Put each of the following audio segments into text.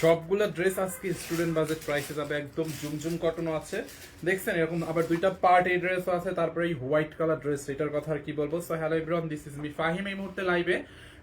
সবগুলা ড্রেস আজকে student budget প্রাইসে যাবে, একদম জুমজুম কটনও আছে। দেখছেন, এরকম আবার দুইটা পার্ট এই ড্রেসও আছে, তারপরে এই হোয়াইট কালার ড্রেস এটার কথা আর কি বলব? So hello everyone this is me Fahim এই মুহূর্তে লাইভে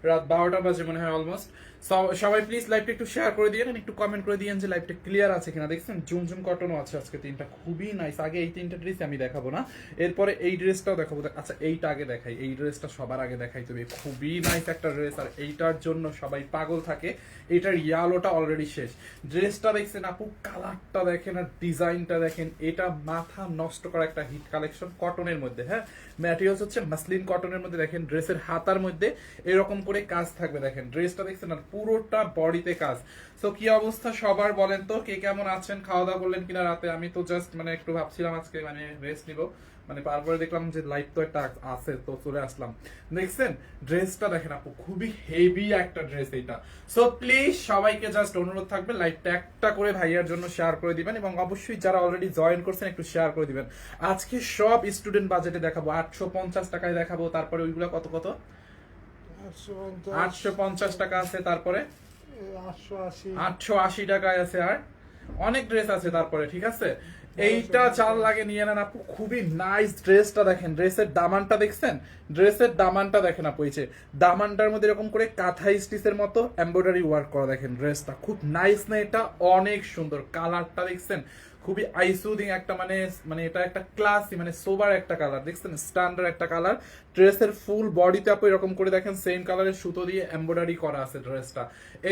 রাত বারোটা বাজে মনে হয় অলমোস্ট সবাই প্লিজ লাইভটা একটু শেয়ার করে দিয়েন একটু কমেন্ট করে দিয়েন যে লাইভটা ক্লিয়ার আছে কিনা। দেখছেন জুম জুম কটনও আছে আজকে তিনটা। খুবই নাইস আগে এই তিনটা ড্রেস আমি দেখাবো না। এরপরে এই ড্রেসটাও দেখাবো। আচ্ছা এইটা আগে দেখাই। এই ড্রেসটা সবার আগে দেখাই তুমি। খুবই নাইস একটা ড্রেস আর এইটার জন্য সবাই পাগল থাকে। এটার ইয়ালোটা অলরেডি শেষ। ড্রেসটা দেখছেন আপু কালারটা দেখেন আর ডিজাইনটা দেখেন। এটা মাথা নষ্ট করা একটা হিট কালেকশন কটনের মধ্যে হ্যাঁ? ম্যাটেরিয়ালস হচ্ছে মাসলিন কটনের মধ্যে দেখেন ড্রেসের হাতার মধ্যে। এরকম করে কাজ থাকবে। দেখেন ড্রেসটা দেখছেন আর পুরোটা বডিতে কাজ। তো কি অবস্থা সবার বলেন তো? কে কেমন আছেন? খাওয়া দাওয়া করলেন কিনা রাতে? আমি তো জাস্ট মানে একটু ভাবছিলাম আজকে মানে রেস্ট নিব। মানে তারপরে দেখলাম যে লাইভ তো একটা আছে, তো চলে আসলাম। দেখছেন? ড্রেসটা দেখেন আপু, খুবই হেভি একটা ড্রেস এটা সো প্লিজ সবাইকে জাস্ট অনুরোধ থাকবে লাইভটা একটা করে ভাইয়ার জন্য শেয়ার করে দিবেন এবং অবশ্যই যারা অলরেডি জয়েন করছেন একটু শেয়ার করে দিবেন। আজকে সব স্টুডেন্ট বাজেটে দেখাবো। আটশো পঞ্চাশ টাকায় দেখাবো, তারপরে ওইগুলো কত কত? আটশো পঞ্চাশ। টাকা আছে তারপরে? আটশো আশি। আটশো আশি টাকায় আছে আর? অনেক ড্রেস আছে তারপরে ঠিক আছে? এইটা চাল লাগে নিয়ে নেন আপু খুবই নাইস ড্রেসটা দেখেন। ড্রেসের দামানটা দেখছেন? ড্রেসের দামানটা দেখেন আপু এই যে দামানটার মধ্যে এরকম করে কাঁথা স্টিচের মতো এমব্রয়ডারি ওয়ার্ক করা দেখেন ড্রেসটা খুব নাইস না এটা? অনেক সুন্দর। কালারটা দেখছেন? খুবই আইসুদিং একটা মানে মানে এটা একটা ক্লাসি মানে সোবার একটা কালার দেখছেন? স্ট্যান্ডার্ড একটা কালার ড্রেসের ফুল বডিতে আপু এরকম করে দেখেন সেম কালারের সুতো দিয়ে এমব্রয়ডারি করা আছে ড্রেসটা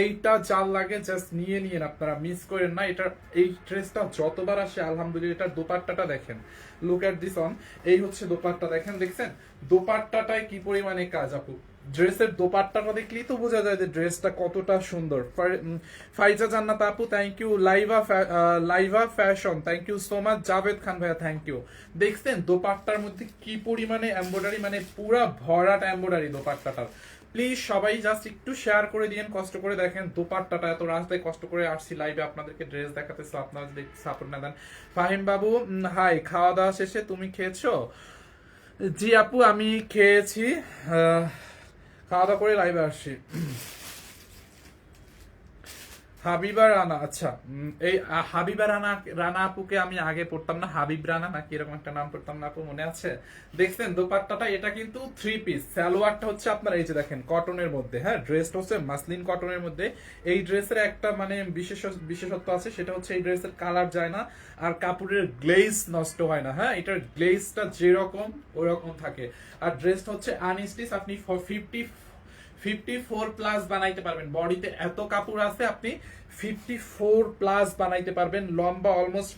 এইটা জাল লাগে জাস্ট নিয়ে নিয়েন আপনারা মিস করেন না। এটা এই ড্রেসটা যতবার আসে, আলহামদুলিল্লাহ, এটার দোপাট্টাটা দেখেন। লুক এট দিস অন এই হচ্ছে দোপাট্টা, দেখেন? দেখছেন? দোপাট্টাটায় কি পরিমাণে কাজ, আপু? ড্রেসের দোপাট্টাটা দেখলেই তো বোঝা যায় যে ড্রেসটা কতটা সুন্দর। ফাইজা জান্নাত আপু thank you Liva Liva fashion thank you so much Javed Khan ভাইয়া থ্যাংক ইউ দেখছেন দোপাট্টার মধ্যে কি পরিমাণে এমব্রয়ডারি মানে পুরা ভরাট এমব্রয়ডারি দোপাট্টাটার। প্লিজ সবাই জাস্ট একটু শেয়ার করে দিয়েন, কষ্ট করে দেখেন দোপাট্টাটা, এত রাস্তায় কষ্ট করে আসছি লাইভে আপনাদেরকে ড্রেস দেখাতে আপনারা যদি সাপোর্ট না দেন। ফাহিম বাবু হাই খাওয়া দাওয়া শেষে, তুমি খেয়েছো? জি আপু, আমি খেয়েছি খাওয়া দাওয়া করে লাইভে আসছি হাবিবা রানা আচ্ছা এই হাবিবা রানা রানা আপুকে আমি আগে পড়তাম না, হাবিব রানা নাকি এরকম একটা নাম পড়তাম না আপু, মনে আছে? দেখছেন, দোপাট্টাটা, এটা কিন্তু থ্রি পিস সালোয়ারটা হচ্ছে আপনার, এই যে দেখেন কটনের মধ্যে হ্যাঁ ড্রেসটা হচ্ছে মাসলিন কটনের মধ্যে, এই ড্রেসের একটা মানে বিশেষ বিশেষত্ব আছে, সেটা হচ্ছে এই ড্রেসের কালার যায় না, আর কাপড়ের গ্লেজ নষ্ট হয় না হ্যাঁ এটার গ্লেজটা যেরকম, ওরকম থাকে, আর ড্রেসটা হচ্ছে আনস্টিচ আপনি ফিফটি ফিফটি ফোর প্লাস বানাইতে পারবেন। বডিতে এত কাপড় আছে, আপনি ফিফটি ফোর প্লাস বানাইতে পারবেন। লম্বা অলমোস্ট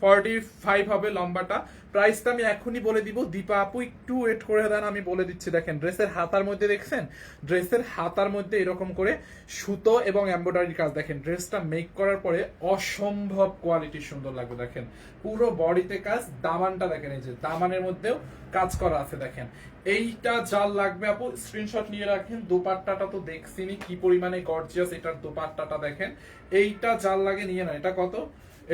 ফর্টি ফাইভ হবে লম্বাটা। প্রাইসটা আমি এখনই বলে দিব। দীপা আপু, একটু ওয়েট করে দেন, আমি বলে দিচ্ছি। দেখেন, ড্রেসের হাতার মধ্যে দেখছেন? ড্রেসের হাতার মধ্যে এরকম করে সুতো এবং এমব্রয়ডারি কাজ। দেখেন, ড্রেসটা মেক করার পরে অসম্ভব কোয়ালিটি সুন্দর লাগবে। দেখেন, পুরো বডিতে কাজ, দামানটা দেখেন এই যে, দামানের মধ্যেও কাজ করা আছে। দেখেন, এইটা জাল লাগবে আপু স্ক্রিনশট নিয়ে রাখেন। দোপাট্টাটা তো দেখছিনি কি পরিমাণে গর্জিয়াস এটার দোপাট্টাটা দেখেন। এইটা জাল লাগে নিয়ে না এটা কত?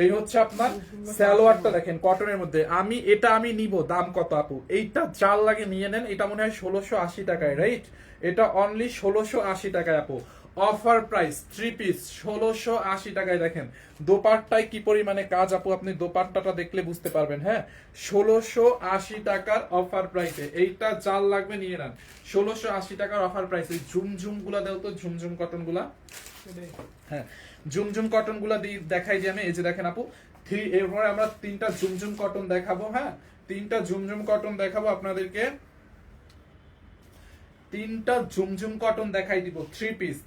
এই হচ্ছে আপনার স্যালোয়ারটা দেখেন কটনের মধ্যে। আমি, এটা আমি নিব, দাম কত আপু? এইটা চাল লাগে নিয়ে নেন, এটা মনে হয় ষোলোশো আশি টাকায় রাইট এটা অনলি ষোলোশো আশি টাকায় আপু। অফার প্রাইস থ্রি পিস ষোলোশো আশি টাকায় দেখেন। দোপাট্টায় কি পরিমাণে কাজ আপু? আপনি দোপাট্টাটা দেখলে বুঝতে পারবেন হ্যাঁ? ষোলোশো আশি টাকার অফার প্রাইসে, এইটা জাল লাগবে, নিয়ে নেন। ষোলোশো আশি টাকার অফার প্রাইস প্রাইসে ঝুমঝুমগুলা দেও তো, ঝুমঝুম কটনগুলা হ্যাঁ ঝুমঝুম কটনগুলা দিয়ে দেখাই যে আমি, এই যে দেখেন আপু, থ্রি, এরপরে আমরা তিনটা ঝুমঝুম কটন দেখাবো হ্যাঁ? তিনটা ঝুমঝুম কটন দেখাবো আপনাদেরকে। তিনটা ঝুমঝুম কটন দেখাই দিব থ্রি পিস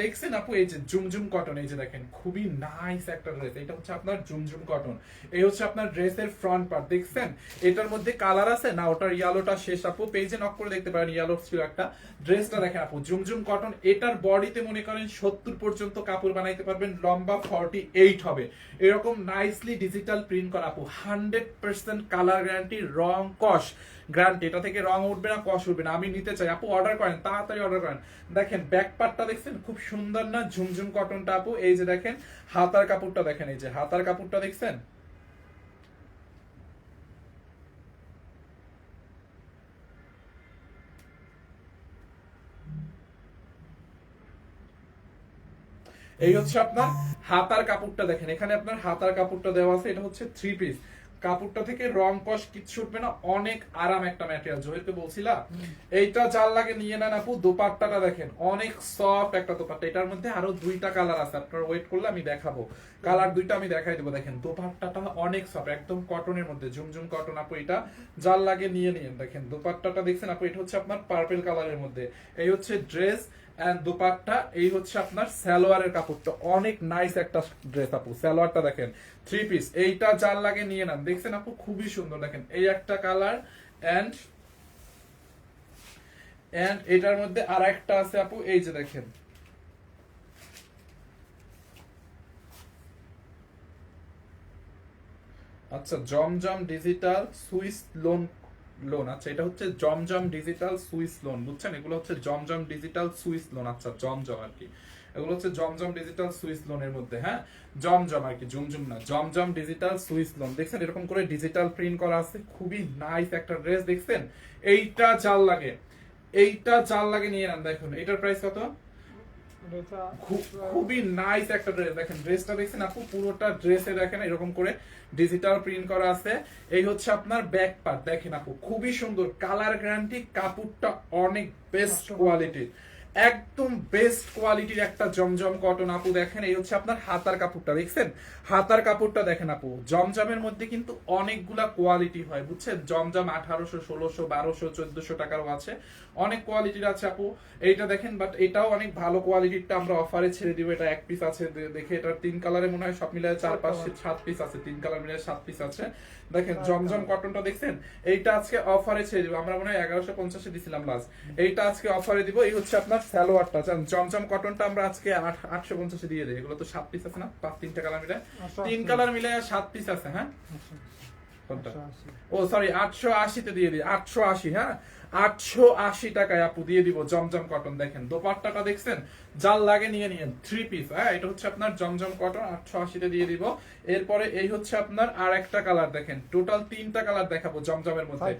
দেখছেন আপু, এই যে ঝুমঝুম কটন এই যে দেখেন, খুবই নাইস একটা ড্রেস এটা হচ্ছে আপনার ঝুমঝুম কটন এই হচ্ছে আপনার ড্রেসের ফ্রন্ট পার্ট দেখছেন? এটার মধ্যে কালার আছে? না, ওটার ইয়ালোটা শেষ আপু। পেজে নক করে দেখতে পারেন ইয়ালো ছিল একটা। ড্রেসটা দেখেন আপু, ঝুমঝুম কটন এটার বডিতে মনে করেন সত্তর পর্যন্ত কাপড় বানাইতে পারবেন, লম্বা ফর্টি এইট হবে। এরকম নাইসলি ডিজিটাল প্রিন্ট করা আপু হান্ড্রেড পার্সেন্ট কালার গ্যারান্টি রং কস। গ্যারান্টি এটা থেকে রং উঠবে না, কষ উঠবে না। আমি নিতে চাই। আপু অর্ডার করেন, তাড়াতাড়ি অর্ডার করেন। দেখেন ব্যাক পার্টটা দেখছেন, খুব সুন্দর না, ঝুমঝুম কটনটা আপু? এই যে দেখেন, হাতার কাপড়টা দেখেন, এই যে হাতার কাপড়টা দেখছেন? এই হচ্ছে আপনার হাতার কাপড়টা দেখেন। এখানে আপনার হাতার কাপড়টা দেওয়া আছে, এটা হচ্ছে থ্রি পিস কাপড়টা থেকে রং কস কিচ্ছু উঠবে না অনেক আরাম একটা ম্যাটেরিয়াল জহিরকে বলছিলাম এইটা যার লাগে নিয়ে নেন আপু দোপাট্টাটা দেখেন অনেক সফট একটা দোপাট্টা। এটার মধ্যে আরও দুইটা কালার আছে আপনার ওয়েট করলে আমি দেখাবো। কালার দুইটা আমি দেখাই দেবো দেখেন দোপাট্টাটা অনেক সফট একদম কটনের মধ্যে ঝুমঝুম কটন আপু এটা। যার লাগে নিয়ে নিন দেখেন দোপাট্টাটা দেখছেন আপু এটা হচ্ছে আপনার পার্পেল কালারের মধ্যে। এই হচ্ছে ড্রেস এন্ড দোপাট্টা, এই হচ্ছে আপনার সালোয়ারের কাপড়টা। অনেক নাইস একটা ড্রেস আপু, সালোয়ারটা দেখেন। থ্রি পিস এইটা যার লাগে নিয়ে নেন। দেখছেন আপু, খুবই সুন্দর। দেখেন, এই একটা কালার এন্ড এন্ড এটার মধ্যে আর একটা আছে আপু, এই যে দেখেন। আচ্ছা Zamzam digital Swiss lawn lawn আচ্ছা এটা হচ্ছে জমজম ডিজিটাল সুইস লোন বুঝছেন? এগুলো হচ্ছে জমজম ডিজিটাল সুইস লোন আচ্ছা জমজম আর কি। এগুলো হচ্ছে জমজম ডিজিটাল সুইস লোনের মধ্যে হ্যাঁ? জমজম আর কি, জুমজুম না, জমজম ডিজিটাল সুইস লোন দেখছেন? এরকম করে ডিজিটাল প্রিন্ট করা আছে, খুবই নাইস একটা ড্রেস দেখছেন? এইটা চাল লাগে, এইটা চাল লাগে নিয়ে নেন, দেখুন, এটার প্রাইস কত? খুবই নাইস একটা ড্রেস দেখেন ড্রেসটা দেখছেন আপু? পুরোটা ড্রেসে দেখেন এরকম করে ডিজিটাল প্রিন্ট করা আছে। এই হচ্ছে আপনার ব্যাক পার্ট দেখেন আপু খুবই সুন্দর। কালার গ্যারান্টি কাপড়টা অনেক বেস্ট কোয়ালিটির একদম বেস্ট কোয়ালিটির একটা জমজম কটন আপু দেখেন এই হচ্ছে আপনার হাতার কাপড়টা দেখছেন? হাতার কাপড়টা দেখেন আপু জমজমের মধ্যে কিন্তু অনেকগুলা কোয়ালিটি হয় বুঝছেন? জমজম আঠারোশো ষোলোশো বারোশো চোদ্দশো টাকারও আছে অনেক কোয়ালিটির আছে আপু। এইটা দেখেন বাট এটাও অনেক ভালো কোয়ালিটিরটা আমরা অফারে ছেড়ে দিব এটা এক পিস আছে দেখে এটা তিন কালারে মনে হয় সব মিলে চার পাঁচ সাত পিস আছে তিন কালার মিলে সাত পিস আছে। দেখেন জমজম কটনটা দেখছেন? এইটা আজকে অফারে ছেড়ে দিব আমরা মনে হয় এগারোশো পঞ্চাশে দিছিলাম লাস্ট এইটা আজকে অফারে দিব এই হচ্ছে আপনার সালোয়ারটা চান চমচম কটনটা আমরা আজকে আট- আটশো পঞ্চাশে দিয়ে দিই। এগুলো তো সাত পিস আছে না? পাঁচ তিনটা কালার মিলে। তিন। কালার মিলে সাত পিস আছে হ্যাঁ। ও সরি আটশো আশিতে দিয়ে দিই। আটশো আশি হ্যাঁ? আটশো আশি টাকায় আপু দিয়ে দিব জমজম কটন দেখেন দোপাট্টাটা দেখছেন? জাল লাগে নিয়ে থ্রি পিস হ্যাঁ? এটা হচ্ছে আপনার জমজম কটন আটশো আশিতে দিয়ে দিব। এরপরে এই হচ্ছে আপনার আর একটা কালার দেখেন টোটাল তিনটা কালার দেখাবো জমজমের মধ্যে।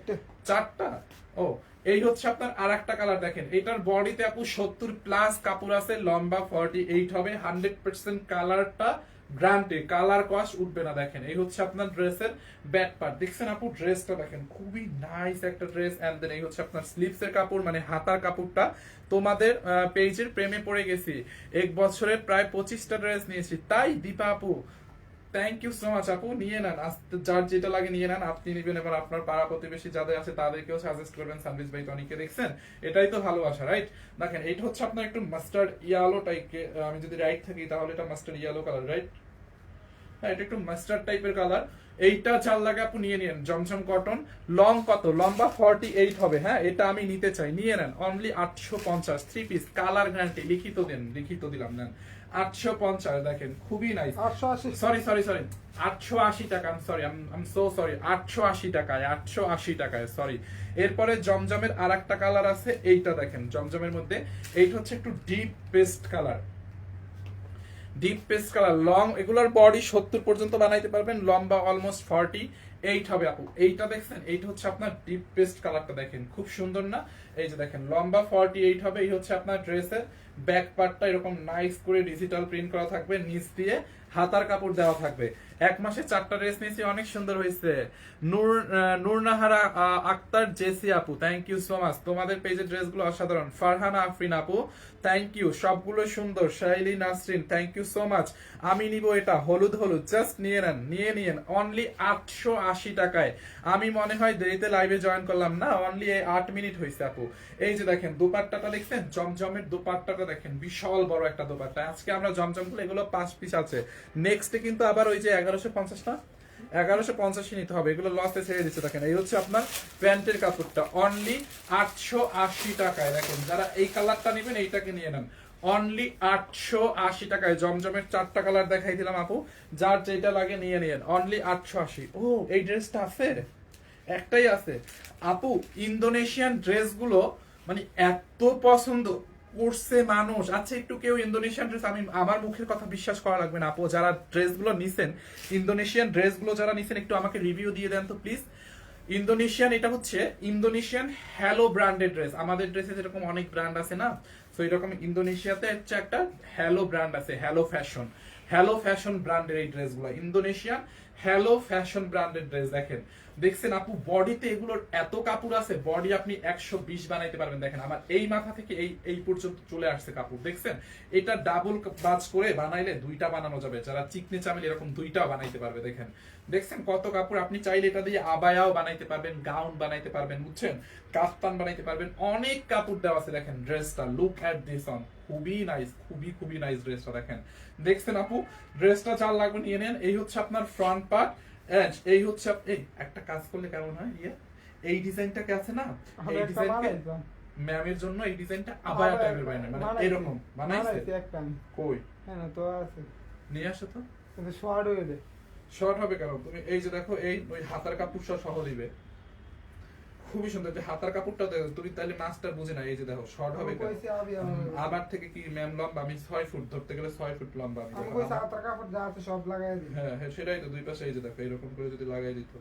চারটা? ও এই হচ্ছে আপনার আর একটা কালার দেখেন এটার বডিতে আপু সত্তর প্লাস কাপড় আছে লম্বা ফর্টি এইট হবে হান্ড্রেড পার্সেন্ট কালারটা গ্রান্টে কালার কস উঠবে না, দেখেন। এই হচ্ছে আপনার ড্রেসের ব্যাক পার্ট। দেখছেন আপু, ড্রেসটা দেখেন, খুবই নাইস একটা ড্রেস। এন্ড দেন এই হচ্ছে আপনার স্লিপস এর কাপড় মানে হাতার কাপড়টা। তোমাদের পেজের প্রেমে পড়ে গেছি। এক বছরের প্রায় পঁচিশটা ড্রেস নিয়েছি। তাই দীপা আপু থ্যাংক ইউ সো মাচ আপু। নিয়ে নেন। যার যেটা লাগে নিয়ে নেন, আপনি নেবেন। এবার আপনার পাড়া প্রতিবেশী যাদের আছে, তাদেরকেও সাজেস্ট করবেন, সার্ভিস বাই টনিকে দেখছেন। এটাই তো ভালোবাসা রাইট দেখেন এটা হচ্ছে আপনার একটু মাস্টার্ড ইয়ালো টাইপকে আমি যদি রাইট থাকি, তাহলে এটা মাস্টার্ড ইয়ালো কালার রাইট হ্যাঁ এটা একটু মাস্টার্ড টাইপের কালার এইটা চাল লাগে আপু নিয়ে নিন জমজম কটন লং কত? লম্বা ফর্টি এইট হবে। হ্যাঁ এটা আমি নিতে চাই। নিয়ে নেন। অনলি আটশো পঞ্চাশ থ্রি পিস কালার গ্যারান্টি লিখিত দেন, লিখিত দিলাম, নেন। আটশো পঞ্চাশ দেখেন খুবই নাইস সরি সরি সরি আটশো আশি টাকা um sorry um so sorry আটশো আশি টাকায় আটশো আশি টাকায় সরি এরপরে জমজমের আর একটা কালার আছে এইটা দেখেন জমজমের মধ্যে। এইটা হচ্ছে একটু deep paste colour deep paste colour long এগুলোর বডি সত্তর পর্যন্ত বানাইতে পারবেন লম্বা অলমোস্ট ফর্টি এইট হবে আপু এইটা দেখছেন এইটা হচ্ছে আপনার ডিপ পেস্ট কালারটা দেখেন খুব সুন্দর না? এই যে দেখেন, লম্বা ফর্টি এইট হবে, এই হচ্ছে আপনার ড্রেসের। ব্যাক পার্টটা এরকম নাইস করে ডিজিটাল প্রিন্ট করা থাকবে, নিচ দিয়ে হাতার কাপড় দেওয়া থাকবে। এক মাসে চারটা ড্রেস নিয়েছি, অনেক সুন্দর হয়েছে। নূর নূরনাহারা আক্তার, জেসি আপু থ্যাংক ইউ সো মাচ তোমাদের ড্রেসগুলো অসাধারণ। ফারহানা আফরিন আপু থ্যাংক ইউ সবগুলো সুন্দর। Shaily Nasrin thank you so much আমি নিব এটা, হলুদ হলুদ। জাস্ট নিয়ে নেন, নিয়ে নিয়েন। অনলি আটশো আশি টাকায়। আমি মনে হয় দেরিতে লাইভে জয়েন করলাম না। অনলি আট মিনিট হয়েছে আপু। এই যে দেখেন দোপাট্টাটা দেখছেন জমজমের দোপাট্টাটা দেখেন, বিশাল বড় একটা দোপাট্টা। আজকে আমরা জমজমগুলো এগুলো পাঁচ পিস আছে। নেক্সটে কিন্তু আবার ওই যে এগারোশো পঞ্চাশটা এগারোশো পঞ্চাশি নিতে হবে, এগুলো লসে ছেড়ে দিচ্ছে। দেখেন, এই হচ্ছে আপনার প্যান্টের কাপড়টা। অনলি আটশো আশি টাকায় দেখেন, যারা এই কালারটা নেবেন, এইটাকে নিয়ে নেন। অনলি আটশো আশি টাকায়, জমজমের চারটা কালার দেখাই দিলাম আপু। যার যেটা লাগে নিয়ে নিয়েন। অনলি আটশো আশি। ও, এই ড্রেসটা আছে একটাই আছে। আপু, ইন্দোনেশিয়ান ড্রেসগুলো মানে এত পছন্দ করছে মানুষ। আচ্ছা একটু কেউ ইন্দোনেশিয়ান ড্রেস, আমি আমার মুখের কথা বিশ্বাস করা লাগবে না, আপু। যারা ড্রেসগুলো নিছেন, ইন্দোনেশিয়ান ড্রেসগুলো যারা নিছেন, একটু আমাকে রিভিউ দিয়ে দেন তো প্লিজ ইন্দোনেশিয়ান, এটা হচ্ছে ইন্দোনেশিয়ান হ্যালো ব্র্যান্ডের ড্রেস আমাদের ড্রেসে যেরকম অনেক ব্র্যান্ড আছে না তো এরকম ইন্দোনেশিয়াতে হচ্ছে একটা হ্যালো ব্র্যান্ড আছে হ্যালো ফ্যাশন হ্যালো ফ্যাশন ব্র্যান্ডের এই ড্রেসগুলো ইন্দোনেশিয়ান হ্যালো ফ্যাশন ব্র্যান্ডের ড্রেস দেখেন। দেখছেন আপু, বডিতে এগুলোর এত কাপড় আছে, বডি আপনি একশো বিশ বানাইতে পারবেন। দেখেন, আমার এই মাথা থেকে এই এই পর্যন্ত চলে আসছে কাপড়, দেখছেন? এটা ডাবল বাজ করে বানাইলে দুইটা বানানো যাবে। যারা চিকনি চামিল, এরকম দুইটা বানাইতে পারবে, দেখেন। দেখছেন কত কাপড়? আপনি চাইলে এটা দিয়ে আবায়াও বানাইতে পারবেন, গাউন বানাইতে পারবেন, বুঝছেন? কাফতান বানাইতে পারবেন, অনেক কাপড় দেওয়া আছে, দেখেন, ড্রেসটা। লুক অ্যাট দিস অন খুবই নাইস খুবই খুবই নাইস ড্রেসটা দেখেন। দেখছেন আপু ড্রেসটা চার লাগবে, নিয়ে নেন। এই হচ্ছে আপনার ফ্রন্ট পার্ট এন্ড এই হচ্ছে এই একটা কাজ করলে কেমন হয়? ইয়া এই ডিজাইনটাকে আছে না? এই ডিজাইনকে ম্যামের জন্য এই ডিজাইনটা আবার টাইপের বানায় মানে এরকম বানাইছে। কই? হ্যাঁ তো আছে। নিয়ে আসো তো। শর্ট হয়ে যায়। শর্ট হবে কেন? তুমি এই যে দেখো এই ওই হাতার কাপড় সহ দিবে। খুবই সুন্দর যে হাতার কাপড়টা দেখো তুমি তাহলে মাস্টার বুঝে না এই যে দেখো শর্ট হবে আবার থেকে কি ম্যাম লম্বা? আমি ছয় ফুট ধরতে গেলে ছয় ফুট লম্বা আমি আতার কাপড় যা আছে সব লাগাই দিই। হ্যাঁ হ্যাঁ সেটাই তো দুই পাশে এই যে দেখো এরকম করে যদি লাগাই দিত।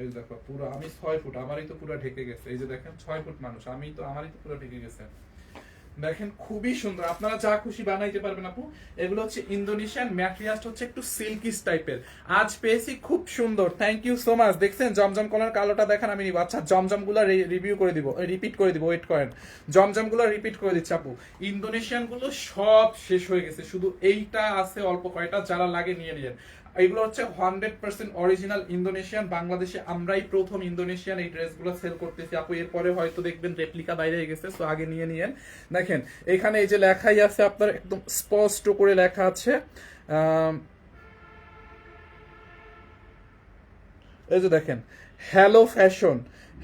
এই যে দেখো পুরো আমি ছয় ফুট আমারই তো পুরো ঢেকে গেছে। এই যে দেখেন ছয় ফুট মানুষ আমি তো আমারই তো পুরো ঢেকে গেছে। দেখেন, খুবই সুন্দর। আপনারা যা খুশি বানাইতে পারবেন আপু। এগুলো হচ্ছে ইন্দোনেশিয়ান ম্যাটেরিয়ালস, হচ্ছে একটু সিল্কিস টাইপের আজ পেয়েছি খুব সুন্দর। থ্যাংক ইউ সো মাচ দেখছেন, জমজম কলার কালোটা দেখেন আমি আচ্ছা জমজমগুলো রিভিউ করে দিব। রিপিট করে দিব ওয়েট করেন। জমজমগুলো রিপিট করে দিচ্ছি আপু। ইন্দোনেশিয়ানগুলো সব শেষ হয়ে গেছে। শুধু এইটা আছে, অল্প কয়টা। যারা লাগে নিয়ে নিয়েন এগুলো হচ্ছে হান্ড্রেড পার্সেন্ট অরিজিনাল ইন্দোনেশিয়ান বাংলাদেশে আমরাই প্রথম ইন্দোনেশিয়ান এই ড্রেসগুলো সেল করতেছি। আপু, এরপরে হয়তো দেখবেন রেপ্লিকা বাইরে গেছে তো আগে নিয়ে নিয়েন। দেখেন, এখানে এই যে লেখাই আছে, আপনার একদম স্পষ্ট করে লেখা আছে। এই যে দেখেন Hello Fashion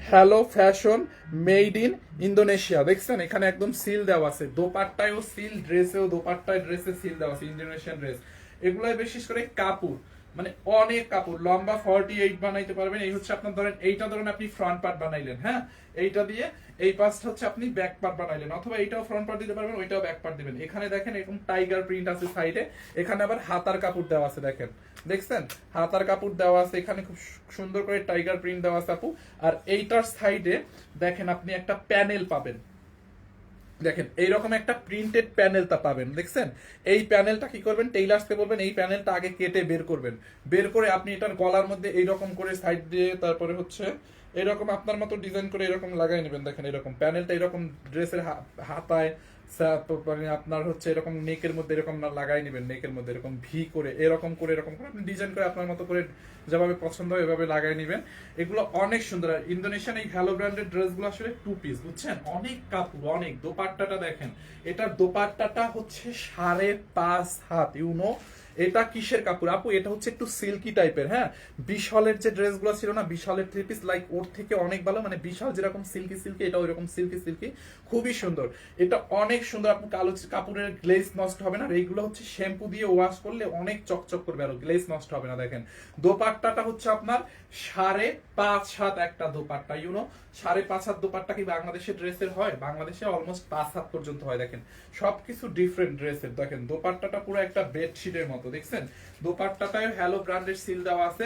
Hello Fashion made in Indonesia দেখছেন, এখানে একদম সিল দেওয়া আছে। দোপাট্টায়ও সিল ড্রেসেও দোপাট্টায় ড্রেসে সিল দেওয়া আছে ইন্দোনেশিয়ান ড্রেস এগুলাই বিশেষ করে কাপড়। মানে অনেক কাপড়। লম্বা ফর্টি এইট বানাইতে পারবেন। এই হচ্ছে আপনার ধরেন, এইটা ধরেন আপনি ফ্রন্ট পার্ট বানাইলেন হ্যাঁ? এইটা দিয়ে এই পাশটা হচ্ছে আপনি ব্যাক পার্ট বানাইলেন। অথবা এইটাও ফ্রন্ট পার্ট দিতে পারবেন, ওইটাও ব্যাক পার্ট দিবেন। এখানে দেখেন এরকম টাইগার প্রিন্ট আছে সাইডে এখানে আবার হাতার কাপড় দেওয়া আছে, দেখেন। দেখছেন? হাতার কাপড় দেওয়া আছে, এখানে খুব সুন্দর করে টাইগার প্রিন্ট দেওয়া আছে আপু। আর এইটার সাইডে দেখেন আপনি একটা প্যানেল পাবেন। দেখেন, এইরকম একটা প্রিন্টেড প্যানেলটা পাবেন, দেখছেন? এই প্যানেলটা কি করবেন? টেইলার্সকে বলবেন, এই প্যানেলটা আগে কেটে বের করবেন। বের করে আপনি এটার গলার মধ্যে এইরকম করে সাইড দিয়ে তারপরে হচ্ছে এরকম আপনার মতো ডিজাইন করে এরকম লাগাই নেবেন। দেখেন, এরকম প্যানেলটা এরকম ড্রেসের হাতায় মানে আপনার হচ্ছে এরকম নেকের মধ্যে এরকম না লাগাই নেবেন, নেকের মধ্যে এরকম ভি করে, এরকম করে এরকম করে, আপনি ডিজাইন করে আপনার মতো করে যেভাবে পছন্দ হয় এভাবে লাগাই নেবেন। এগুলো অনেক সুন্দর। আর ইন্দোনেশিয়ান এই হ্যালো ব্র্যান্ডের ড্রেসগুলো আসলে টু পিস বুঝছেন? অনেক কাপড়, অনেক। দোপাট্টাটা দেখেন, এটার দোপাট্টাটা হচ্ছে সাড়ে পাঁচ হাত ইউনো এটা কিসের কাপড়? আপু, এটা হচ্ছে একটু সিল্কি টাইপের হ্যাঁ? বিশালের যে ড্রেসগুলো ছিল না, বিশালের থ্রি পিস লাইক ওর থেকে অনেক ভালো মানে বিশাল যেরকম সিল্কি সিল্কি এটা ওইরকম সিল্কি সিল্কি খুবই সুন্দর। এটা অনেক সুন্দর, আপু, কালো কাপড়ের গ্লেজ নষ্ট হবে না এইগুলো হচ্ছে শ্যাম্পু দিয়ে ওয়াশ করলে অনেক চকচক করবে, আর গ্লেজ নষ্ট হবে না, দেখেন। দোপাট্টাটা হচ্ছে আপনার সাড়ে পাঁচ সাত একটা দোপাট্টা ইউনো সাড়ে পাঁচ হাত দোপাট্টা কি বাংলাদেশের ড্রেসের হয়? বাংলাদেশে অলমোস্ট পাঁচ হাত পর্যন্ত হয়, দেখেন। সবকিছু ডিফারেন্ট ড্রেসের দেখেন। দোপাট্টাটা পুরো একটা বেডশিটের মতো দেখছেন? দোপাট্টাটায় হ্যালো ব্র্যান্ডের সিল দেওয়া আছে।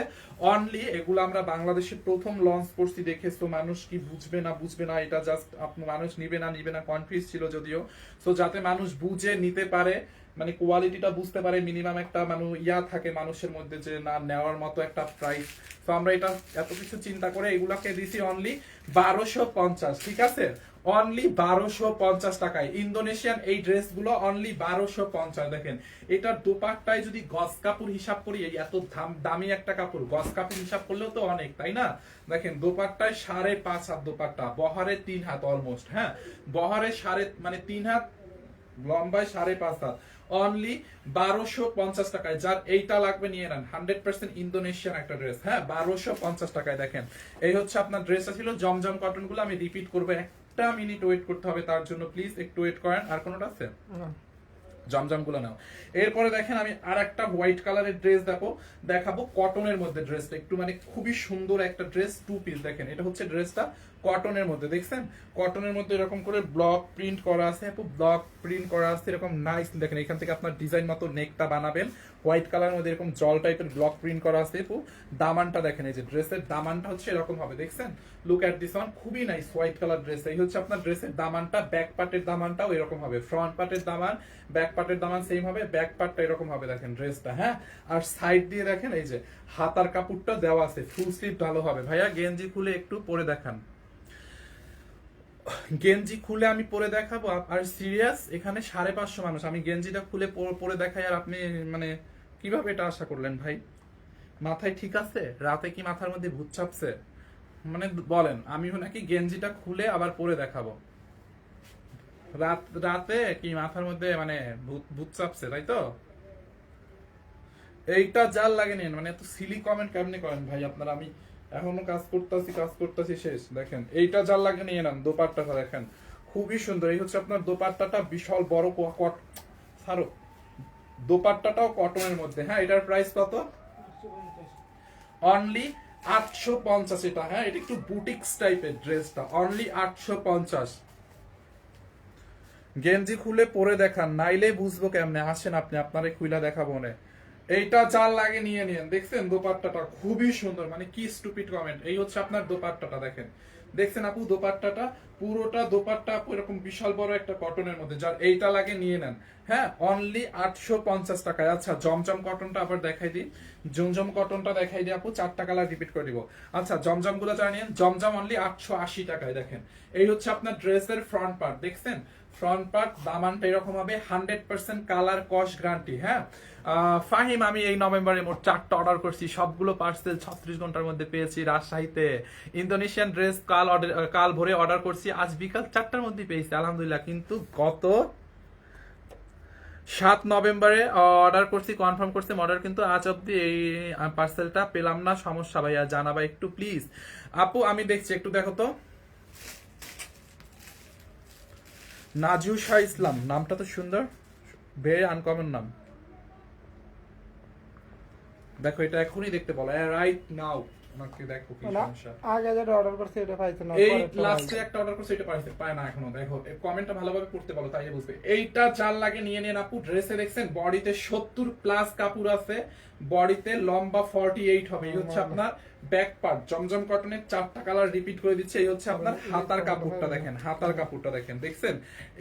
অনলি এগুলো আমরা বাংলাদেশে প্রথম লঞ্চ করছি দেখে তো মানুষ কি বুঝবে না বুঝবে না? এটা জাস্ট মানুষ নিবে না নিবে না। কনফিউজ ছিল যদিও। সো যাতে মানুষ বুঝে, নিতে পারে মানে কোয়ালিটিটা বুঝতে পারে মিনিমাম একটা মানুষ ইয়া থাকে মানুষের মধ্যে যে না, নেওয়ার মতো একটা প্রাইস তো আমরা এটা এত কিছু চিন্তা করে এগুলাকে দিছি অনলি বারোশো পঞ্চাশ, ঠিক আছে? অনলি বারোশো পঞ্চাশ টাকায়। ইন্দোনেশিয়ান এই ড্রেসগুলো অনলি বারোশো পঞ্চাশ, দেখেন। এটার দোপাট্টায় যদি গস কাপড় হিসাব করি এত দাম- দামি একটা কাপড় গস কাপড় হিসাব করলেও তো অনেক, তাই না? দেখেন, দোপাট্টায় সাড়ে পাঁচ হাত দোপাট্টা, বহারে তিন হাত অলমোস্ট হ্যাঁ? বহারে সাড়ে মানে তিন হাত, লম্বায় সাড়ে পাঁচ হাত। অনলি বারোশো পঞ্চাশ টাকায়, যার এইটা লাগবে, নিয়ে নেন। হান্ড্রেড পার্সেন্ট ইন্দোনেশিয়ান একটা ড্রেস হ্যাঁ? বারোশো পঞ্চাশ টাকায়, দেখেন। এই হচ্ছে আপনার ড্রেসটা ছিল, জমজম কটনগুলো আমি রিপিট করব একটা মিনিট ওয়েট করতে হবে তার জন্য প্লিজ একটু ওয়েট করেন। আর কোনোটা আছে? না, জমজমগুলো নাও। এরপরে দেখেন আমি আর একটা হোয়াইট কালারের ড্রেস দেখো দেখাবো কটনের মধ্যে ড্রেসটা একটু মানে খুবই সুন্দর একটা ড্রেস টু পিস দেখেন। এটা হচ্ছে ড্রেসটা কটনের মধ্যে, দেখছেন? কটনের মধ্যে এরকম করে ব্লক প্রিন্ট করা আছে আপু ব্লক প্রিন্ট করা আছে, এরকম নাইস দেখেন, এখান থেকে আপনার ডিজাইন মতো নেকটা বানাবেন হোয়াইট কালারের মধ্যে এরকম জল টাইপের ব্লক প্রিন্ট করা আছে আপু দামানটা দেখেন, এই যে ড্রেসের দামানটা হচ্ছে এরকম হবে, দেখছেন? লুক অ্যাট দিস ওয়ান খুবই নাইস হোয়াইট কালার ড্রেস এই হচ্ছে আপনার ড্রেসের দামানটা ব্যাক পার্টের দামানটাও এরকম হবে ফ্রন্ট পার্টের দামান ব্যাক পার্টের দামান সেম হবে ব্যাক পার্টটা এরকম হবে, দেখেন ড্রেসটা হ্যাঁ? আর সাইড দিয়ে দেখেন, এই যে হাতার কাপড়টা দেওয়া আছে ফুল স্লিভ ভালো হবে। ভাইয়া গেঞ্জি খুলে একটু পরে দেখান। গেঞ্জি খুলে আমি পরে দেখাবো। আর সিরিয়াস এখানে সাড়ে পাঁচশো মানুষ। আমি গেঞ্জিটা খুলে পরে- দেখাই আর আপনি মানে কীভাবে এটা আশা করলেন ভাই? মাথায় ঠিক আছে? রাতে কি মাথার মধ্যে ভূত চাপছে? মানে বলেন আমি নাকি গেঞ্জিটা খুলে আবার পরে দেখাবো। রাত রাতে কি মাথার মধ্যে মানে ভূত ভূত চাপছে, তাই তো? এইটা জাল লাগে নিন মানে এত সিলি কমেন্ট কেমনি করেন ভাই আপনারা? আমি এখনও কাজ করতেছি কাজ করতেছি, শেষ। দেখেন, এইটা যার লাগে নিয়ে নেন দোপাট্টাটা দেখেন। খুবই সুন্দর। এই হচ্ছে আপনার দোপাট্টাটা বিশাল বড় কট ছাড়ো, দোপাট্টাটাও কটনের মধ্যে। হ্যাঁ এটার প্রাইস কত? অনলি আটশো পঞ্চাশ এটা। হ্যাঁ এটা একটু বুটিক্স টাইপের ড্রেসটা। অনলি আটশো পঞ্চাশ। গেঞ্জি খুলে পরে দেখান, নাইলে বুঝব কেমনে। আসেন আপনি, আপনারে খুইলা দেখাবো নে এইটা চাল লাগে নিয়ে নিয়েন। দেখছেন? দোপাট্টাটা খুবই সুন্দর। মানে কি স্টুপিড কমেন্ট এই হচ্ছে আপনার দোপাট্টাটা, দেখেন। দেখছেন আপু দোপাট্টাটা? পুরোটা দোপাট্টা আপু এরকম বিশাল বড় একটা কটনের মধ্যে। যার এইটা লাগে নিয়ে নেন। হ্যাঁ? অনলি আটশো পঞ্চাশ টাকায়। আচ্ছা জমজম কটনটা আবার দেখাই দিই। জমজম কটনটা দেখাই দিই আপু। চারটা কালার রিপিট করে দিব। আচ্ছা জমজমগুলো জানিয়েন জমজম অনলি আটশো আশি টাকায়, দেখেন। এই হচ্ছে আপনার ড্রেসের ফ্রন্ট পার্ট দেখছেন? ফ্রন্ট পার্ট দামানটা এরকম হবে। হান্ড্রেড পার্সেন্ট কালার কস্ট গ্যারান্টি হ্যাঁ? ফাহিম আমি এই নভেম্বরে মোট চারটা অর্ডার করছি। সবগুলো পার্সেল ছত্রিশ ঘণ্টার মধ্যে পেয়েছি রাজশাহীতে। ইন্দোনেশিয়ান ড্রেস কাল আহ, কাল ভোরে অর্ডার করছি। আজ বিকাল চারটার মধ্যে পেয়েছি আলহামদুলিল্লাহ। কিন্তু গত সাত নভেম্বরে অর্ডার করছি কনফার্ম করছি অর্ডার কিন্তু আজ অব্দি এই পার্সেলটা পেলাম না। সমস্যা ভাইয়া জানাবা একটু প্লিজ আপু আমি দেখছি একটু দেখো তো। নাজু শাহ ইসলাম নামটা তো সুন্দর ভেরি আনকমন নাম। দেখো এটা এখনই দেখতে বলো। রাইট নাও আমাকে দেখো কি সমস্যা। আগে যেটা অর্ডার করছে এটা পাইছে না এই লাস্টে একটা অর্ডার করছে এটা পাইছে পায় না এখনও দেখো। কমেন্টটা ভালোভাবে করতে বলো তাই বুঝবে। এইটা চাল লাগে নিয়ে নেন আপু ড্রেসে দেখছেন বডিতে সত্তর প্লাস কাপড় আছে। বডিতে লম্বা ফর্টি এইট হবে। এই হচ্ছে আপনার ব্যাক পার্ট জমজম কটনের চারটা কালার রিপিট করে দিচ্ছে। এই হচ্ছে আপনার হাতার কাপড়টা দেখেন হাতার কাপড়টা দেখেন দেখছেন?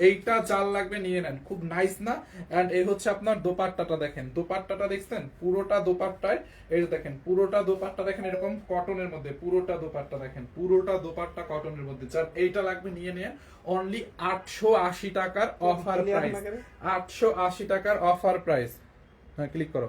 এইটা চাল লাগবে নিয়ে নেন। খুব নাইস না? এন্ড এই হচ্ছে আপনার দোপাট্টাটা দেখেন। দোপাট্টাটা দেখছেন? পুরোটা দোপাট্টায় এই দেখেন পুরোটা দোপাট্টা দেখেন এরকম কটনের মধ্যে পুরোটা দোপাট্টা দেখেন পুরোটা দোপাট্টা কটনের মধ্যে। যার এইটা লাগবে নিয়ে নিয়ে অনলি আটশো আশি টাকার অফার প্রাইস? আটশো আশি টাকার অফার প্রাইস হ্যাঁ ক্লিক করো।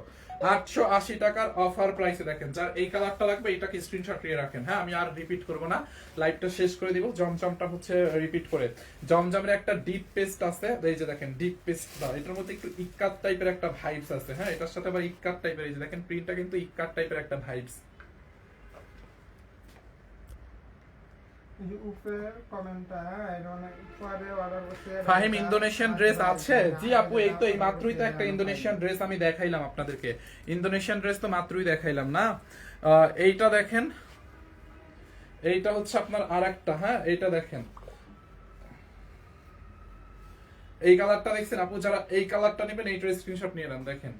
আটশো আশি টাকার অফার প্রাইসে দেখেন। যার এই কালারটা লাগবে, এটাকে স্ক্রিনশট নিয়ে রাখেন। হ্যাঁ আমি আর রিপিট করব না। লাইভটা শেষ করে দিব। জমজমটা হচ্ছে রিপিট করে। জমজমের একটা ডিপ পেস্ট আছে। এই যে দেখেন ডিপ পেস্ট এটার মধ্যে একটু ইক্কাত টাইপের একটা ভাইবস আছে। হ্যাঁ এটার সাথে আবার ইক্কাত টাইপের এই যে দেখেন প্রিন্টটা কিন্তু ইক্কাত টাইপের একটা ভাইবস এই যে উপরে কমেন্টটা হ্যাঁ এটা মানে পরে অর্ডার করছে ফাহিম, ইন্দোনেশিয়ান ড্রেস আছে? জি আপু, এই তো, এই মাত্রই তো একটা ইন্দোনেশিয়ান ড্রেস আমি দেখাইলাম আপনাদেরকে। ইন্দোনেশিয়ান ড্রেস তো মাত্রই দেখাইলাম, না? এইটা দেখেন। এইটা হচ্ছে আপনার আর একটা হ্যাঁ? এইটা দেখেন। এই কালারটা দেখছেন আপু? যারা এই কালারটা নেবেন এইটার স্ক্রিনশট নিয়ে নেন, দেখেন।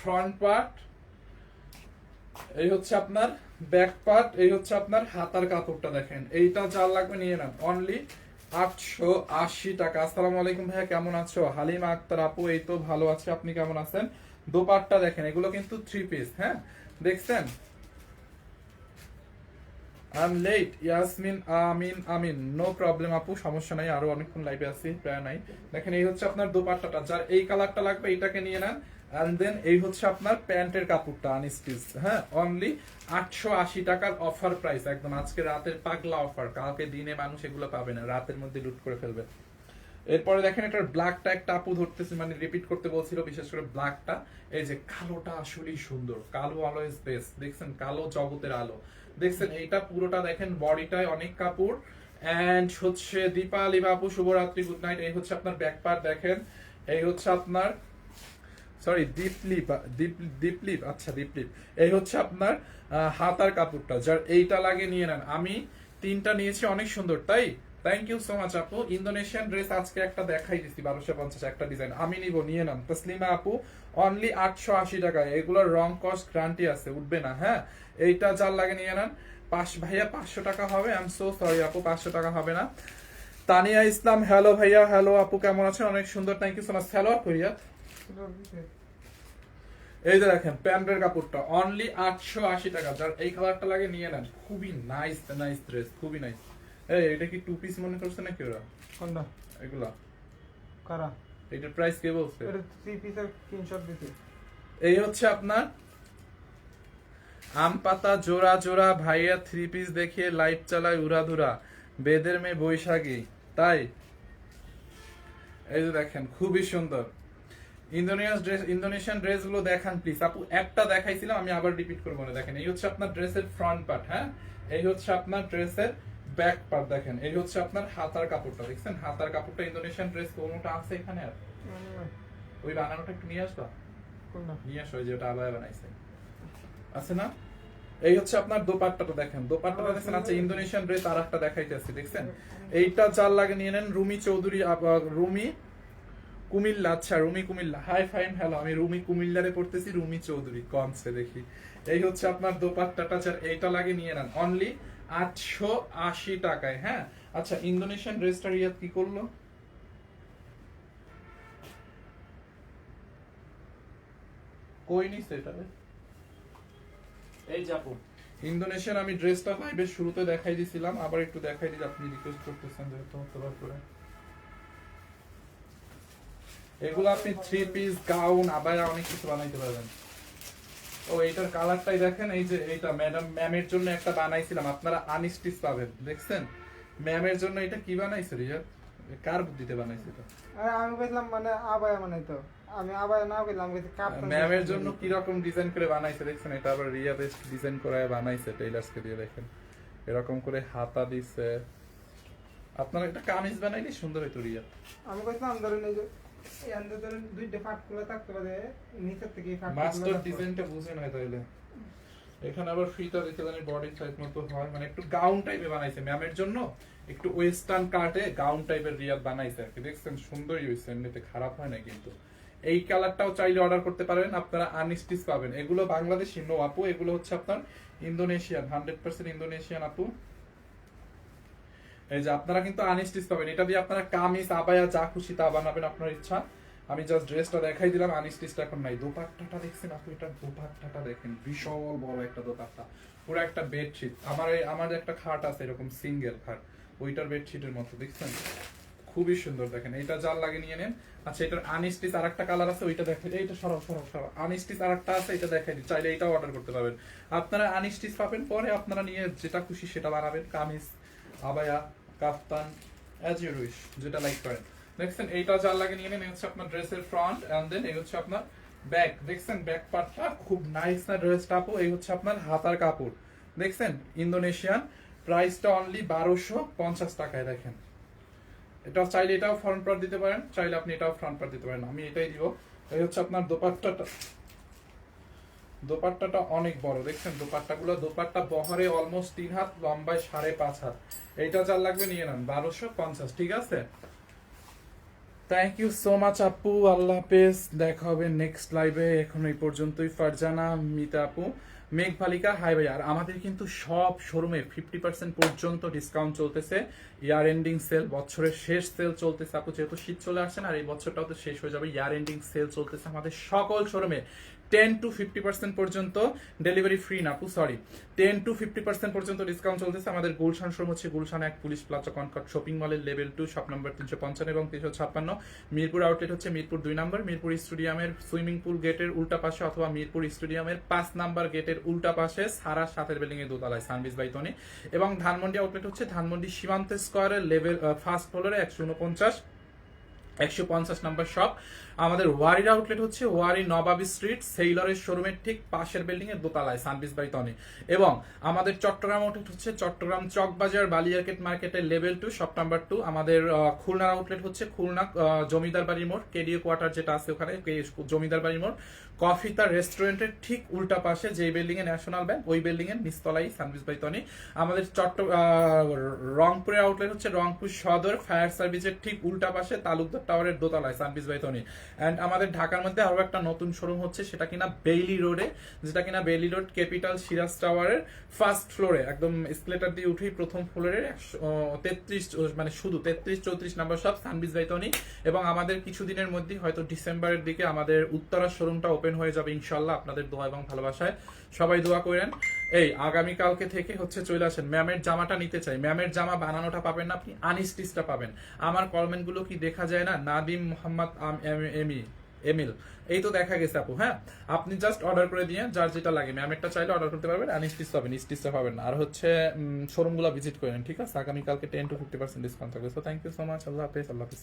ফ্রন্ট পার্ট, এই হচ্ছে আপনার ব্যাক পার্ট এই হচ্ছে আপনার হাতার কাপড়টা দেখেন। এইটা লাগবে নিয়ে নেন। অনলি আটশো আশি টাকা। আলাইকুম ভাইয়া, কেমন আছো? হালিমা আক্তার আপু, এই তো ভালো আছে। আপনি কেমন আছেন? দেখেন, এগুলো কিন্তু থ্রি পিস হ্যাঁ? দেখছেন? আম লেট ইয়াসমিন আমিন আমিন নো প্রবলেম আপু, সমস্যা নাই। আরও অনেকক্ষণ লাইভে আছি, প্রায় নাই। দেখেন, এই হচ্ছে আপনার দোপাট্টাটা। যার এই কালারটা লাগবে এটাকে নিয়ে নেন। এন্ড দেন এই হচ্ছে আপনার প্যান্টের কাপড়টা আনস্টিচ হ্যাঁ? অনলি আটশো আশি টাকার অফার প্রাইস একদম আজকে রাতের পাগলা অফার কালকে দিনে মানুষ এগুলো পাবে না। রাতের মধ্যে লুট করে ফেলবে। এরপরে দেখেন এটার ব্ল্যাকটা একটা আপু ধরতেছে মানে রিপিট করতে বলছিল, বিশেষ করে ব্ল্যাকটা এই যে কালোটা আসলেই সুন্দর। কালো আলো ইজ দেখছেন? কালো জগতের আলো। দেখছেন? এইটা পুরোটা দেখেন বডিটায় অনেক কাপড়। এন্ড হচ্ছে দীপালি বাবু শুভরাত্রি গুড নাইট এই হচ্ছে আপনার ব্যাক পার্ট দেখেন? এই হচ্ছে আপনার সরি দীপলিপ দীপ দীপলিপ আচ্ছা দীপলিপ এই হচ্ছে আপনার হাতার কাপড়টা, যার এইটা লাগে নিয়ে নেন। আমি তিনটা নিয়েছি, অনেক সুন্দর, তাই? থ্যাংক ইউ সো মাচ আপু। ইন্দোনেশিয়ান ড্রেস আজকে একটা দেখাই দিচ্ছি বারোশো পঞ্চাশ একটা ডিজাইন আমি নিব, নিয়ে নেন। তসলিমা আপু অনলি আটশো আশি টাকায়। এগুলোর রং কস্ট গ্যারান্টি আছে, উঠবে না হ্যাঁ? এইটা যার লাগে নিয়ে নেন। পাঁচ, ভাইয়া, পাঁচশো টাকা হবে। আই এম সো সরি আপু, পাঁচশো টাকা হবে না। তানিয়া ইসলাম হ্যালো ভাইয়া হ্যালো আপু, কেমন আছেন? অনেক সুন্দর thank you so much hello আপু। এই যে দেখেন প্যান্টের কাপড়টা অনলি আটশো আশি টাকা। যার এই কালারটা লাগে নিয়ে নেন। খুবই নাইস নাইস ড্রেস খুবই নাইস এই এটা কি টু পিস মনে করছে নাকি ওরা? কোনটা? এগুলা। কারা? এটার প্রাইস কে বলছে? এটা থ্রি পিসের স্ক্রিনশট দিছে এই হচ্ছে আপনার আম পাতা জোড়া জোড়া ভাইয়া থ্রি পিস দেখিয়ে লাইট চালায় উড়াধুরা। বেদের মেয়ে বৈশাখী তাই? এই যে দেখেন খুবই সুন্দর। ইন্দোনেশিয়ান ড্রেস ইন্দোনেশিয়ান ড্রেসগুলো দেখান প্লিজ আপু একটা দেখাইছিলাম আমি আবার রিপিট করব না দেখেন। এই হচ্ছে আপনার ড্রেসের ফ্রন্ট পার্ট হ্যাঁ? এই হচ্ছে আপনার ড্রেসের ব্যাক পার্ট দেখেন। এই হচ্ছে আপনার হাতার কাপড়টা দেখছেন? হাতার কাপড়টা ইন্দোনেশিয়ান ড্রেস কোনোটা আছে এখানে আর? ওই বানানোটা একটু নিয়ে আসবা? নিয়ে আসো ওই যে ওটা আলাদা বানাইছে। আছে না? এই হচ্ছে আপনার দোপাট্টাটা দেখেন। দোপাট্টাটা দেখেন আচ্ছা ইন্দোনেশিয়ান ড্রেস আর একটা দেখাইতেছি দেখছেন? এইটা চার লাগে নিয়ে নেন রুমি চৌধুরী রুমি কুমিল্লা আচ্ছা Rumi Cumilla. Hi fine hello আমি রুমি কুমিল্লারে পড়তেছি রুমি চৌধুরী কনসে দেখি। এই হচ্ছে আপনার দোপাট্টাটা যার এইটা লাগে নিয়ে নেন। অনলি আটশো আশি টাকায় হ্যাঁ? আচ্ছা ইন্দোনেশিয়ান ড্রেসটা রিয়াদ কি করল? কই নিছে এটা এই যাব ইন্দোনেশিয়ান আমি ড্রেসটা লাইভের শুরুতে দেখাই দিছিলাম আবার একটু দেখাই দিই আপনি রিকোয়েস্ট করতেছেন যেহেতু করে। এগুলো আপনি থ্রি পিস গাউন আবায়া অনেক কিছু বানাইতে পারবেন। ও এইটার কালারটাই দেখেন এই যে এইটা ম্যাডাম ম্যামের জন্য একটা বানাইছিলাম আপনারা আনস্টিচ পাবেন দেখছেন? ম্যামের জন্য এটা কি বানাইছে রিয়া? কার বুদ্ধিতে বানাইছে এটা? আরে আমি কইলাম মানে আবায়া মানে তো আমি আবায়া না কইলাম আমি কইছি কাপ ম্যামের জন্য কি রকম ডিজাইন করে বানাইছে দেখছেন? এটা আবার রিয়া বেস্ট ডিজাইন করে বানাইছে টেইলার্সকে দিয়ে দেখেন। এরকম করে হাতা দিছে। আপনার একটা কামিজ বানাইলে সুন্দর হইতো রিয়া। আমি কইছিলাম ধরেন এই যে মাস্টার ডিজাইনটা বুঝে তাইলে। এখানে আবার বডি সাইজ মতো হয় মানে একটু গাউন টাইপে বানাইছে ম্যামের জন্য একটু ওয়েস্টার্ন কাটে গাউন টাইপের রিয়াদ বানাইছে আর কি। দেখছেন সুন্দরই হয়েছে এমনিতে খারাপ হয় না কিন্তু। এই কালারটাও চাইলে অর্ডার করতে পারবেন আপনারা আনস্টিচ পাবেন। এগুলো বাংলাদেশি নো আপু এগুলো হচ্ছে আপনার ইন্দোনেশিয়ান হান্ড্রেড পার্সেন্ট ইন্দোনেশিয়ান আপু। এই যে আপনারা কিন্তু আনস্টিচ পাবেন এটা দিয়ে আপনারা কামিজ, আবায়া, যা খুশি তা বানাবেন আপনার ইচ্ছা। আমি জাস্ট ড্রেসটা দেখাই দিলাম আনস্টিচটা এখন নাই। দোপাট্টাটা দেখছেন আপনি? এটা দোপাট্টাটা দেখেন, বিশাল বড় একটা দোপাট্টা। পুরো একটা বেডশিট আমার আমার একটা খাট আছে, এরকম সিঙ্গেল খাট। ওইটার বেডশিটের মতো, দেখছেন? খুবই সুন্দর দেখেন। এটা জাল লাগে নিয়ে নেন। আচ্ছা এটার আনস্টিচ আর একটা কালার আছে, ওইটা দেখেন এইটা সরাও সরাও সরাও। আনস্টিচ আর একটা আছে, এটা দেখাই দিই। চাইলে এটাও অর্ডার করতে পারবেন। আপনারা আনস্টিচ পাবেন, পরে আপনারা নিয়ে যেটা খুশি সেটা বানাবেন। কামিজ, আবায়া কাফতান অ্যাজ ইউ উইশ যেটা লাইক করেন। দেখছেন, এইটা যার লাগে নিয়ে নেন হচ্ছে আপনার ড্রেসের ফ্রন্ট এন্ড দেন এই হচ্ছে আপনার ব্যাক দেখছেন ব্যাক পার্টটা খুব নাইস না ড্রেসটা আপু? এই হচ্ছে আপনার হাতার কাপড়। দেখছেন ইন্দোনেশিয়ান প্রাইসটা অনলি বারোশো পঞ্চাশ টাকায়, দেখেন। এটা চাইলে এটাও ফ্রন্ট পার্ট দিতে পারেন, চাইলে আপনি এটাও ফ্রন্ট পার্ট দিতে পারেন। আমি এটাই দিব। এই হচ্ছে আপনার দোপাট্টাটা। দোপাট্টাটা অনেক বড়, দেখছেন? দোপাট্টাগুলো, দোপাট্টা বহরে অলমোস্ট তিন হাত, লম্বায় সাড়ে পাঁচ হাত। এইটা যার লাগবে, নিয়ে নেন। বারোশো পঞ্চাশ, ঠিক আছে? থ্যাংক ইউ সো মাচ আপু। আল্লাহ হাফেজ। দেখা হবে নেক্সট লাইভে এখন এই পর্যন্তই, ফারজানা, মিতা আপু। মেঘ ভালিকা হাই ভাই। আর আমাদের কিন্তু সব শোরুমে ফিফটি পার্সেন্ট পর্যন্ত ডিসকাউন্ট চলতেছে। ইয়ার এন্ডিং সেল বছরের শেষ সেল চলতেছে। আপু, যেহেতু শীত চলে আসছে না, আর এই বছরটাও তো শেষ হয়ে যাবে। ইয়ার এন্ডিং সেল চলতেছে আমাদের সকল শোরুমে টেন টু ফিফটি পার্সেন্ট পর্যন্ত ডেলিভারি ফ্রি না, আপু sorry ten to fifty percent পর্যন্ত ডিসকাউন্ট চলতেছে। আমাদের গুলশান শোরুম হচ্ছে গুলশান এক পুলিশ প্লাজা কনকট শপিং মলের লেভেল টু শপ নম্বর তিনশো পঞ্চান্ন এবং তিনশো ছাপ্পান্ন। মিরপুর আউটলেট হচ্ছে মিরপুর দুই নম্বর মিরপুর স্টেডিয়ামের সুইমিং পুল গেটের উল্টা পাশে অথবা মিরপুর স্টেডিয়ামের পাঁচ নাম্বার গেটের উল্টা পাশে সারা সাতের বিল্ডিং এর দোতলায় সার্ভিস বাইতনে এবং ধানমন্ডি আউটলেট হচ্ছে ধানমন্ডি সীমান্ত স্কোয়ারের লেভেল ফার্স্ট ফ্লোরে একশো উনপঞ্চাশ। একশো পঞ্চাশ নম্বর শপ আমাদের ওয়ারির আউটলেট হচ্ছে ওয়ারি নবাবী স্ট্রিট সেইলরের শোরুমের ঠিক পাশের বিল্ডিং এর দোতলায় সানবিস বাড়ি তনে। এবং আমাদের চট্টগ্রাম আউটলেট হচ্ছে চট্টগ্রাম চকবাজার বালিয়ার্কেট মার্কেটের level two shop number two আমাদের খুলনার আউটলেট হচ্ছে খুলনা জমিদার বাড়ির মোড় কেডিও কোয়ার্টার যেটা আছে ওখানে জমিদার বাড়ির মোড়। কফি তার রেস্টুরেন্টের ঠিক উল্টা পাশে যে বিল্ডিং এ ন্যাশনাল ব্যাংক ওই বিল্ডিং এর নিচতলাই সানবিস বাই তনি আমাদের চট্ট রংপুরের আউটলেট হচ্ছে রংপুর সদর ফায়ার সার্ভিসের ঠিক উল্টা পাশে তালুকদার টাওয়ারের দোতলায় সানবিস বাই তনি অ্যান্ড আমাদের ঢাকার মধ্যে আরও একটা নতুন শোরুম হচ্ছে, সেটা কিনা বেইলি রোডে যেটা কিনা বেইলি রোড ক্যাপিটাল সিরাজ টাওয়ারের ফার্স্ট ফ্লোরে একদম স্কেলেটার দিয়ে উঠেই প্রথম ফ্লোরে তেত্রিশ মানে শুধু তেত্রিশ, চৌত্রিশ নাম্বার সব সানবিস বাইতনি এবং আমাদের কিছুদিনের মধ্যে হয়তো ডিসেম্বরের দিকে আমাদের উত্তরা শোরুমটা ওপেন হয়ে যাবে ইনশাল্লাহ আপনাদের দোয়া এবং ভালোবাসায়। সবাই দোয়া করেন। এই আগামী কালকে থেকে হচ্ছে চলে আসেন। ম্যামের জামাটা নিতে চাই। ম্যামের জামা বানানোটা পাবেন না, আপনি আনস্টিচটা পাবেন। আমার কমেন্টগুলো কি দেখা যায় না? নাদিম, মোহাম্মদ এমি এমিল। এই তো দেখা গেছে আপু হ্যাঁ? আপনি জাস্ট অর্ডার করে দিয়ে যার যেটা লাগে। ম্যামেরটা চাইলে অর্ডার করতে পারবেন আনস্টিচ পাবেন স্টিচটা পাবেন আর হচ্ছে শোরুমগুলো ভিজিট করেন ঠিক আছে? আগামীকালকে ten to fifty percent discount থাকবে। So thank you so much Allah হাফেজ আল্লাহ হাফেজ।